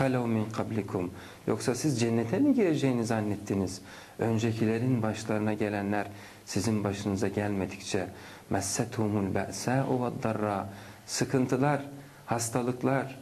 halav min qablikum. Yoksa siz cennete mi gireceğini zannettiniz? Öncekilerin başlarına gelenler sizin başınıza gelmedikçe messetumul ba'sa'u ve'd-darra sıkıntılar, hastalıklar,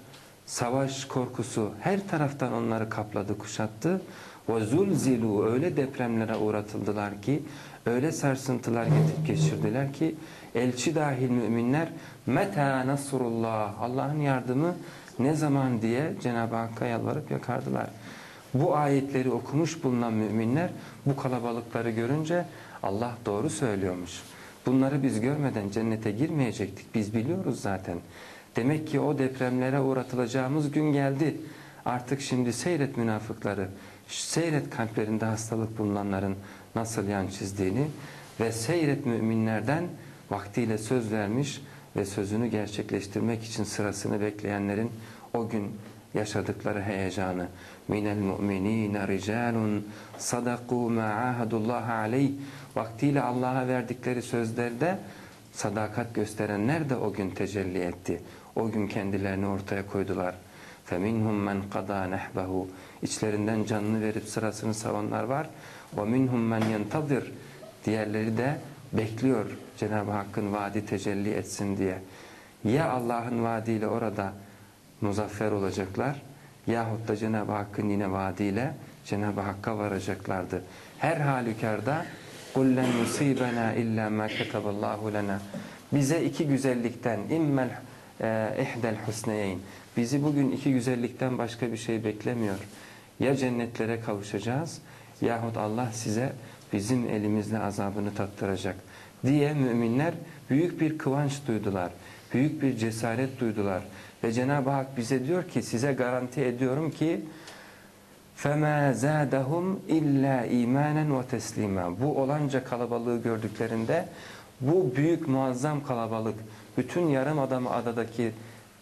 savaş korkusu her taraftan onları kapladı, kuşattı. Ve zulzilu öyle depremlere uğratıldılar ki, öyle sarsıntılar getirip geçirdiler ki, elçi dahil müminler meta nasrullah Allah'ın yardımı ne zaman diye Cenab-ı Hakk'a yalvarıp yakardılar. Bu ayetleri okumuş bulunan müminler bu kalabalıkları görünce Allah doğru söylüyormuş. Bunları biz görmeden cennete girmeyecektik. Biz biliyoruz zaten. Demek ki o depremlere uğratılacağımız gün geldi. Artık şimdi seyret münafıkları. Seyret kalplerinde hastalık bulunanların nasıl yan çizdiğini ve seyret müminlerden vaktiyle söz vermiş ve sözünü gerçekleştirmek için sırasını bekleyenlerin o gün yaşadıkları heyecanı. Minel mu'minine ricalun sadaku ma ahadullah aleyh. Vaktiyle Allah'a verdikleri sözlerde sadakat gösterenler de o gün tecelli etti. O gün kendilerini ortaya koydular. فَمِنْهُمْ مَنْ قَضَى نَحْبَهُ İçlerinden canını verip sırasını savanlar var. وَمِنْهُمْ مَنْ يَنْتَظِرُ Diğerleri de bekliyor Cenab-ı Hakk'ın vaadi tecelli etsin diye. Ya Allah'ın vaadiyle orada muzaffer olacaklar yahut da Cenab-ı Hakk'ın yine vaadiyle Cenab-ı Hakk'a varacaklardı. Her halükarda قُلْ لَنْ يُصِيبَنَا اِلَّا مَا كَتَبَ اللّٰهُ لَنَا Bize iki güzellikten immel ihdel husneyn bizi bugün iki güzellikten başka bir şey beklemiyor. Ya cennetlere kavuşacağız yahut Allah size bizim elimizle azabını tattıracak diye müminler büyük bir kıvanç duydular. Büyük bir cesaret duydular. Ve Cenab-ı Hak bize diyor ki size garanti ediyorum ki فَمَا زَادَهُمْ اِلَّا اِيمَانًا وَتَسْلِيمًا Bu olanca kalabalığı gördüklerinde bu büyük muazzam kalabalık bütün yarım adamı adadaki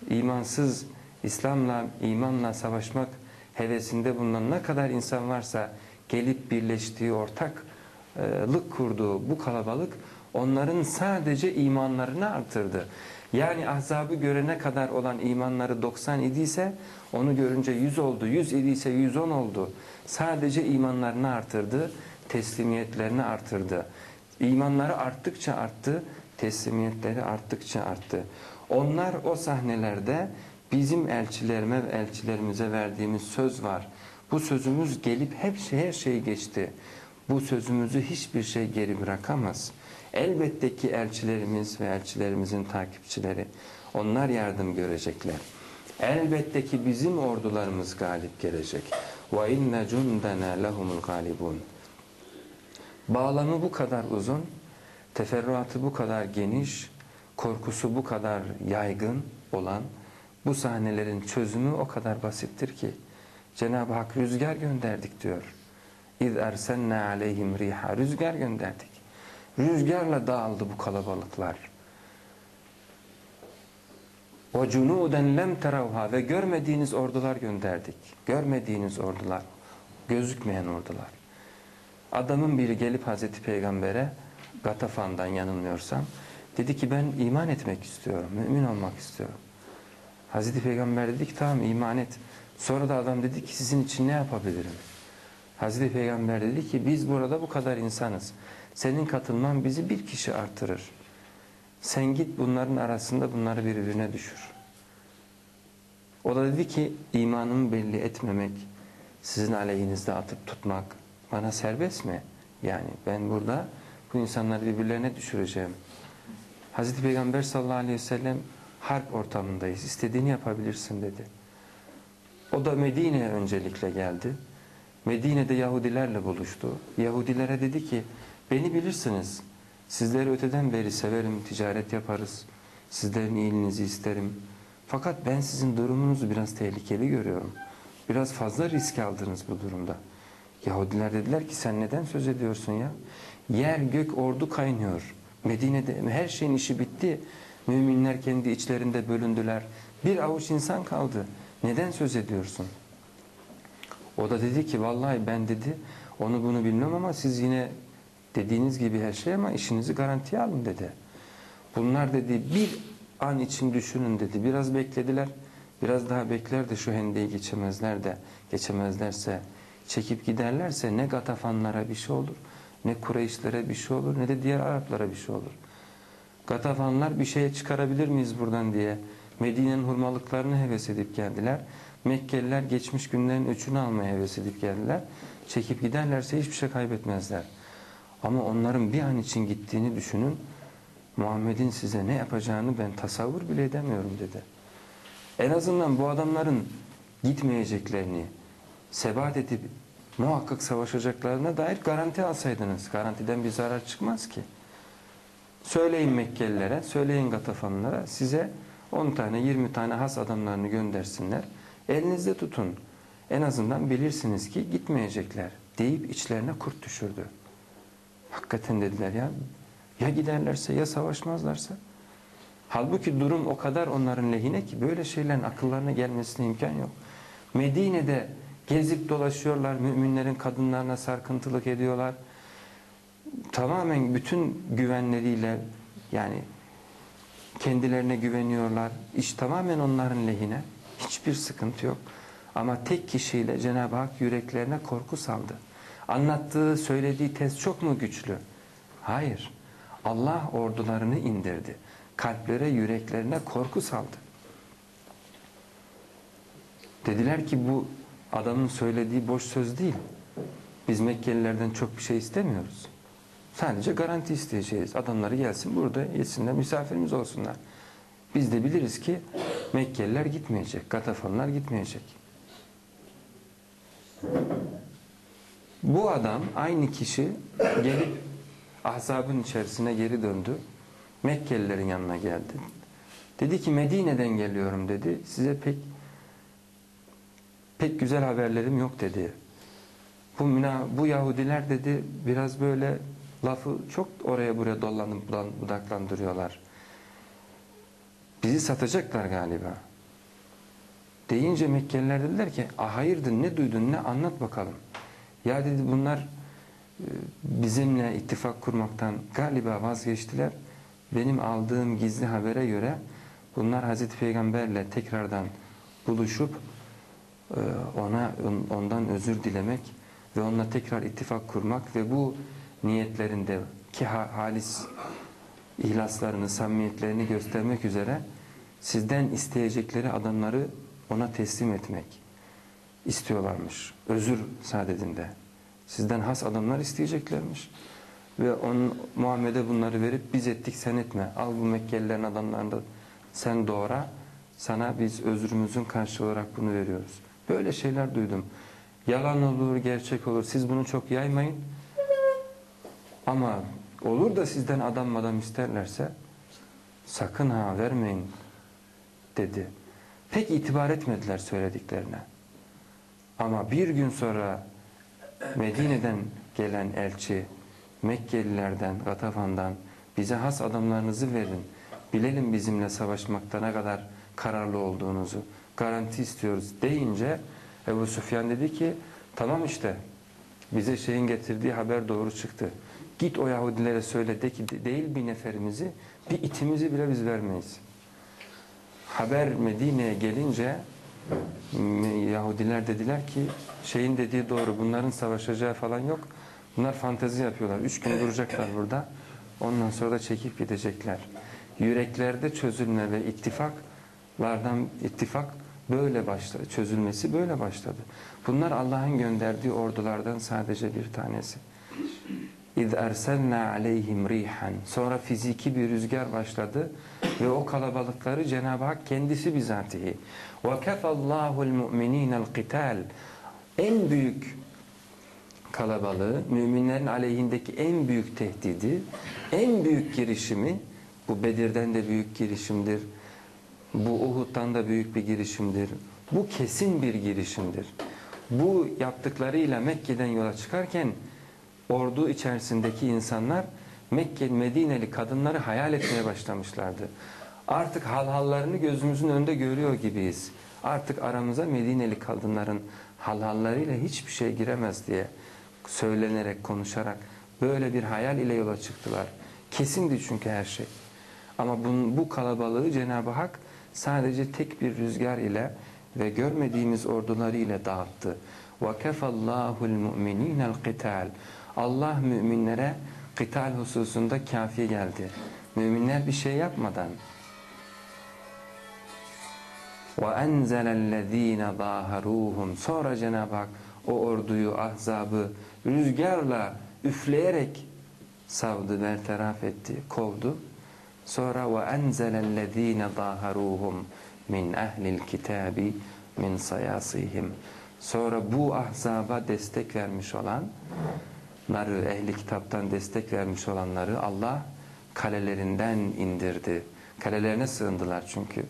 imansız İslam'la, imanla savaşmak hevesinde bulunan ne kadar insan varsa gelip birleştiği, ortaklık kurduğu bu kalabalık onların sadece imanlarını artırdı. Yani ahzabı görene kadar olan imanları 90 idiyse onu görünce 100 oldu. 100 idiyse 110 oldu. Sadece imanlarını artırdı, teslimiyetlerini artırdı. İmanları arttıkça arttı, teslimiyetleri arttıkça arttı. Onlar o sahnelerde bizim elçilerime elçilerimize verdiğimiz söz var. Bu sözümüz gelip hep şey, her şey geçti. Bu sözümüzü hiçbir şey geri bırakamaz. Elbette ki elçilerimiz ve elçilerimizin takipçileri onlar yardım görecekler. Elbette ki bizim ordularımız galip gelecek. Ve inne cundana lehumul galibun. Bağlamı bu kadar uzun, teferruatı bu kadar geniş, korkusu bu kadar yaygın olan bu sahnelerin çözümü o kadar basittir ki Cenab-ı Hak rüzgar gönderdik diyor. İz ersenna aleyhim riha rüzgar gönderdik. Rüzgarla dağıldı bu kalabalıklar. O cunuden lem teravha ve görmediğiniz ordular gönderdik. Görmediğiniz ordular, gözükmeyen ordular. Adamın biri gelip Hazreti Peygamber'e Gatafan'dan yanılmıyorsam dedi ki ben iman etmek istiyorum, mümin olmak istiyorum. Hazreti Peygamber dedi ki tamam iman et. Sonra da adam dedi ki sizin için ne yapabilirim? Hazreti Peygamber dedi ki biz burada bu kadar insanız. Senin katılman bizi bir kişi artırır. Sen git bunların arasında bunları birbirine düşür. O da dedi ki imanımı belli etmemek, sizin aleyhinizde atıp tutmak bana serbest mi? Yani ben burada bu insanları birbirlerine düşüreceğim. Hazreti Peygamber sallallahu aleyhi ve sellem harp ortamındayız. İstediğini yapabilirsin dedi. O da Medine'ye öncelikle geldi. Medine'de Yahudilerle buluştu. Yahudilere dedi ki beni bilirsiniz. Sizleri öteden beri severim, ticaret yaparız. Sizlerin iyiliğinizi isterim. Fakat ben sizin durumunuzu biraz tehlikeli görüyorum. Biraz fazla risk aldınız bu durumda. Yahudiler dediler ki sen neden söz ediyorsun ya? Yer gök ordu kaynıyor. Medine'de her şeyin işi bitti. Müminler kendi içlerinde bölündüler. Bir avuç insan kaldı. Neden söz ediyorsun? O da dedi ki vallahi ben dedi onu bunu bilmem ama siz yine dediğiniz gibi her şey ama işinizi garantiye alın dedi. Bunlar dedi bir an için düşünün dedi. Biraz beklediler. Biraz daha bekler de şu hendeyi geçemezler de geçemezlerse çekip giderlerse ne Gatafanlara bir şey olur ne Kureyşlere bir şey olur ne de diğer Araplara bir şey olur. Gatafanlar bir şeye çıkarabilir miyiz buradan diye Medine'nin hurmalıklarını heves edip geldiler. Mekkeliler geçmiş günlerin öçünü almaya heves edip geldiler. Çekip giderlerse hiçbir şey kaybetmezler. Ama onların bir an için gittiğini düşünün. Muhammed'in size ne yapacağını ben tasavvur bile edemiyorum dedi. En azından bu adamların gitmeyeceklerini sebat edip muhakkak savaşacaklarına dair garanti alsaydınız. Garantiden bir zarar çıkmaz ki. Söyleyin Mekkelilere, söyleyin Gatafanlara size 10 tane 20 tane has adamlarını göndersinler. Elinizde tutun. En azından bilirsiniz ki gitmeyecekler deyip içlerine kurt düşürdü. Hakikaten dediler ya ya giderlerse ya savaşmazlarsa. Halbuki durum o kadar onların lehine ki böyle şeylerin akıllarına gelmesine imkan yok. Medine'de gezip dolaşıyorlar, müminlerin kadınlarına sarkıntılık ediyorlar. Tamamen bütün güvenleriyle yani kendilerine güveniyorlar. İş tamamen onların lehine. Hiçbir sıkıntı yok. Ama tek kişiyle Cenab-ı Hak yüreklerine korku saldı. Anlattığı, söylediği tez çok mu güçlü? Hayır. Allah ordularını indirdi. Kalplere, yüreklerine korku saldı. Dediler ki bu adamın söylediği boş söz değil. Biz Mekkelilerden çok bir şey istemiyoruz. Sadece garanti isteyeceğiz. Adamları gelsin burada yesinler, misafirimiz olsunlar. Biz de biliriz ki Mekkeliler gitmeyecek, Gatafanlar gitmeyecek. Bu adam aynı kişi gelip ahzabın içerisine geri döndü. Mekkelilerin yanına geldi. Dedi ki Medine'den geliyorum dedi. Size pek pek güzel haberlerim yok dedi. Bu, bu Yahudiler dedi biraz böyle lafı çok oraya buraya dolanıp budaklandırıyorlar. Bizi satacaklar galiba. Deyince Mekkeliler dediler ki ah hayırdır ne duydun ne anlat bakalım. Ya dedi bunlar e, bizimle ittifak kurmaktan galiba vazgeçtiler. Benim aldığım gizli habere göre bunlar Hazreti Peygamberle tekrardan buluşup e, ona ondan özür dilemek ve onunla tekrar ittifak kurmak ve bu niyetlerinde ki halis ihlaslarını, samimiyetlerini göstermek üzere sizden isteyecekleri adamları ona teslim etmek istiyorlarmış. Özür sadedinde. Sizden has adamlar isteyeceklermiş. Ve onun Muhammed'e bunları verip biz ettik sen etme. Al bu Mekkelilerin adamlarını da sen doğra. Sana biz özrümüzün karşı olarak bunu veriyoruz. Böyle şeyler duydum. Yalan olur, gerçek olur. Siz bunu çok yaymayın. Ama olur da sizden adam adam isterlerse sakın ha vermeyin dedi. Pek itibar etmediler söylediklerine. Ama bir gün sonra Medine'den gelen elçi Mekkelilerden, Gatafan'dan bize has adamlarınızı verin. Bilelim bizimle savaşmakta ne kadar kararlı olduğunuzu. Garanti istiyoruz deyince Ebu Süfyan dedi ki tamam işte bize şeyin getirdiği haber doğru çıktı. Git o Yahudilere söyle de ki değil bir neferimizi bir itimizi bile biz vermeyiz. Haber Medine'ye gelince Yahudiler dediler ki şeyin dediği doğru bunların savaşacağı falan yok. Bunlar fantezi yapıyorlar. Üç gün duracaklar burada. Ondan sonra da çekip gidecekler. Yüreklerde çözülme ve ittifaklardan ittifak böyle başladı. Çözülmesi böyle başladı. Bunlar Allah'ın gönderdiği ordulardan sadece bir tanesi. اِذْ اَرْسَلْنَا عَلَيْهِمْ رِيحًا Sonra fiziki bir rüzgar başladı ve o kalabalıkları Cenab-ı Hak kendisi bizatihi. وَكَفَ اللّٰهُ الْمُؤْمِنِينَ الْقِتَالِ En büyük kalabalığı, müminlerin aleyhindeki en büyük tehdidi, en büyük girişimi, bu Bedir'den de büyük girişimdir, bu Uhud'dan da büyük bir girişimdir, bu kesin bir girişimdir. Bu yaptıklarıyla Mekke'den yola çıkarken ordu içerisindeki insanlar Mekke, Medineli kadınları hayal etmeye başlamışlardı. Artık halhallarını gözümüzün önünde görüyor gibiyiz. Artık aramıza Medineli kadınların halhallarıyla hiçbir şey giremez diye söylenerek, konuşarak böyle bir hayal ile yola çıktılar. Kesindi çünkü her şey. Ama bu, bu kalabalığı Cenab-ı Hak sadece tek bir rüzgar ile ve görmediğimiz orduları ile dağıttı. وَكَفَ اللّٰهُ الْمُؤْمِنِينَ الْقِتَالِ Allah müminlere kıtal hususunda kafi geldi. Müminler bir şey yapmadan وَاَنْزَلَ الَّذ۪ينَ ظَاهَرُوهُمْ Sonra Cenab-ı Hak o orduyu, ahzabı rüzgarla üfleyerek savdı, bertaraf etti, kovdu. Sonra ve enzelellezine zaharuhum min ehlil kitabi min sayasihim. Sonra bu ahzaba destek vermiş olanları, ehli kitaptan destek vermiş olanları Allah kalelerinden indirdi. Kalelerine sığındılar çünkü.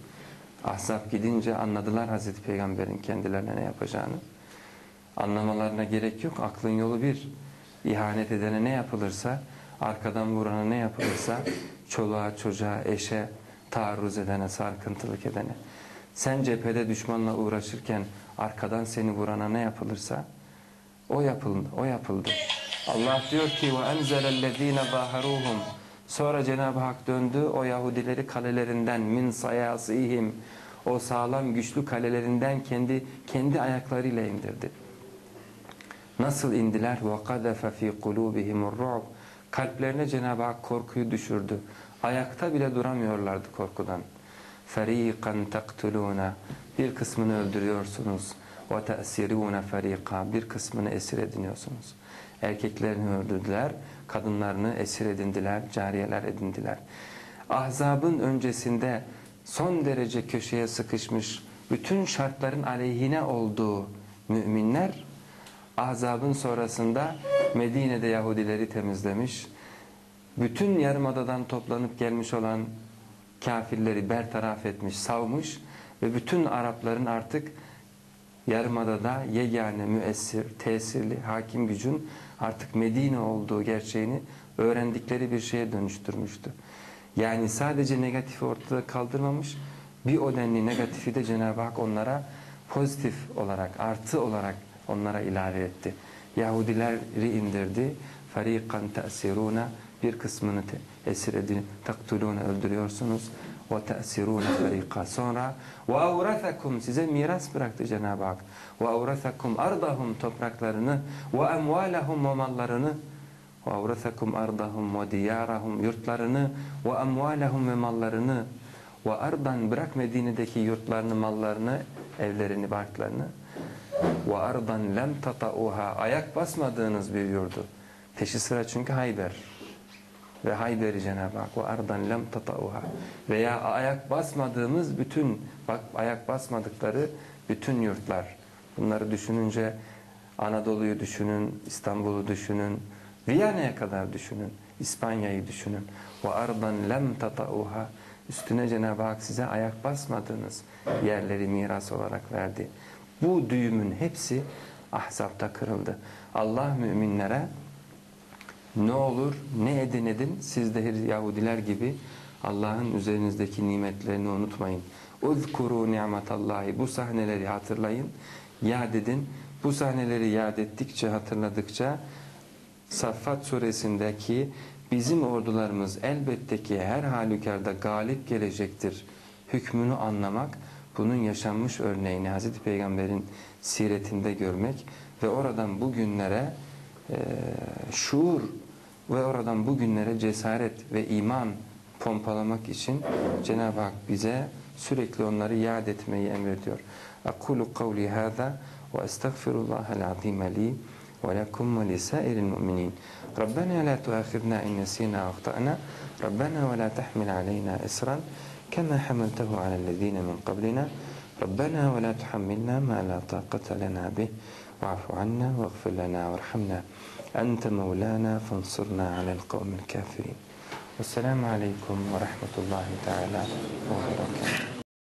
Ahzab gidince anladılar Hazreti Peygamber'in kendilerine ne yapacağını. Anlamalarına gerek yok. Aklın yolu bir. İhanet edene ne yapılırsa arkadan vurana ne yapılırsa, çoluğa, çocuğa, eşe, taarruz edene, sarkıntılık edene. Sen cephede düşmanla uğraşırken arkadan seni vurana ne yapılırsa o yapıldı. O yapıldı. Allah diyor ki وَاَنْزَلَ الَّذ۪ينَ ظَاهَرُوهُمْ Sonra Cenab-ı Hak döndü o Yahudileri kalelerinden min sayasihim o sağlam güçlü kalelerinden kendi kendi ayaklarıyla indirdi. Nasıl indiler? وَقَذَفَ ف۪ي قُلُوبِهِمُ الرُّعْبِ Kalplerine Cenab-ı Hak korkuyu düşürdü. Ayakta bile duramıyorlardı korkudan. فَر۪يقًا تَقْتُلُونَ Bir kısmını öldürüyorsunuz. وَتَأْسِرُونَ فَر۪يقًا Bir kısmını esir ediniyorsunuz. Erkeklerini öldürdüler, kadınlarını esir edindiler, cariyeler edindiler. Ahzabın öncesinde son derece köşeye sıkışmış, bütün şartların aleyhine olduğu müminler, Ahzab'ın sonrasında Medine'de Yahudileri temizlemiş, bütün yarımadadan toplanıp gelmiş olan kafirleri bertaraf etmiş, savmış ve bütün Arapların artık yarımadada yegane müessir, tesirli, hakim gücün artık Medine olduğu gerçeğini öğrendikleri bir şeye dönüştürmüştü. Yani sadece negatifi ortada kaldırmamış, bir o denli negatifi de Cenab-ı Hak onlara pozitif olarak, artı olarak onlara ilave etti. Yahudileri indirdi. Fariqan ta'siruna bir kısmını esir edin, taktuluna öldürüyorsunuz. Ve ta'siruna fariqa. Sonra ve avrathakum size miras bıraktı Cenab-ı Hak. Ve avrathakum ardahum topraklarını ve emvalahum ve mallarını ve avrathakum ardahum ve diyarahum yurtlarını ve emvalahum ve mallarını ve ardan bırak Medine'deki yurtlarını, mallarını, evlerini, barklarını ve ardan lem tata'uha. Ayak basmadığınız bir yurdu. Peşi sıra çünkü Hayber. Ve Hayber'i Cenab-ı Hak. Ve ardan lem tata'uha. Veya ayak basmadığımız bütün, bak ayak basmadıkları bütün yurtlar. Bunları düşününce Anadolu'yu düşünün, İstanbul'u düşünün, Viyana'ya kadar düşünün, İspanya'yı düşünün. Ve ardan lem tata'uha. Üstüne Cenab-ı Hak size ayak basmadığınız yerleri miras olarak verdi. Bu düğümün hepsi ahzapta kırıldı. Allah müminlere ne olur ne edin edin siz de Yahudiler gibi Allah'ın üzerinizdeki nimetlerini unutmayın. Uzkuru ni'metallahi bu sahneleri hatırlayın. Yad edin. Bu sahneleri yad ettikçe hatırladıkça Saffat suresindeki bizim ordularımız elbette ki her halükarda galip gelecektir hükmünü anlamak bunun yaşanmış örneğini Hazreti Peygamber'in siretinde görmek ve oradan bugünlere e, şuur ve oradan bugünlere cesaret ve iman pompalamak için Cenab-ı Hak bize sürekli onları yad etmeyi emrediyor. Ve estağfirullahal azîme li ve lekum ve lisâiril mu'minin. Rabbena la tuâkhidna in nesînâ ahtâna. Rabbena ve la tahmil aleyna esran كما حملته على الذين من قبلنا. ربنا ولا تحملنا ما لا طاقة لنا به. واعف عنا واغفر لنا وارحمنا. أنت مولانا فانصرنا على القوم الكافرين. والسلام عليكم ورحمة الله تعالى وبركاته.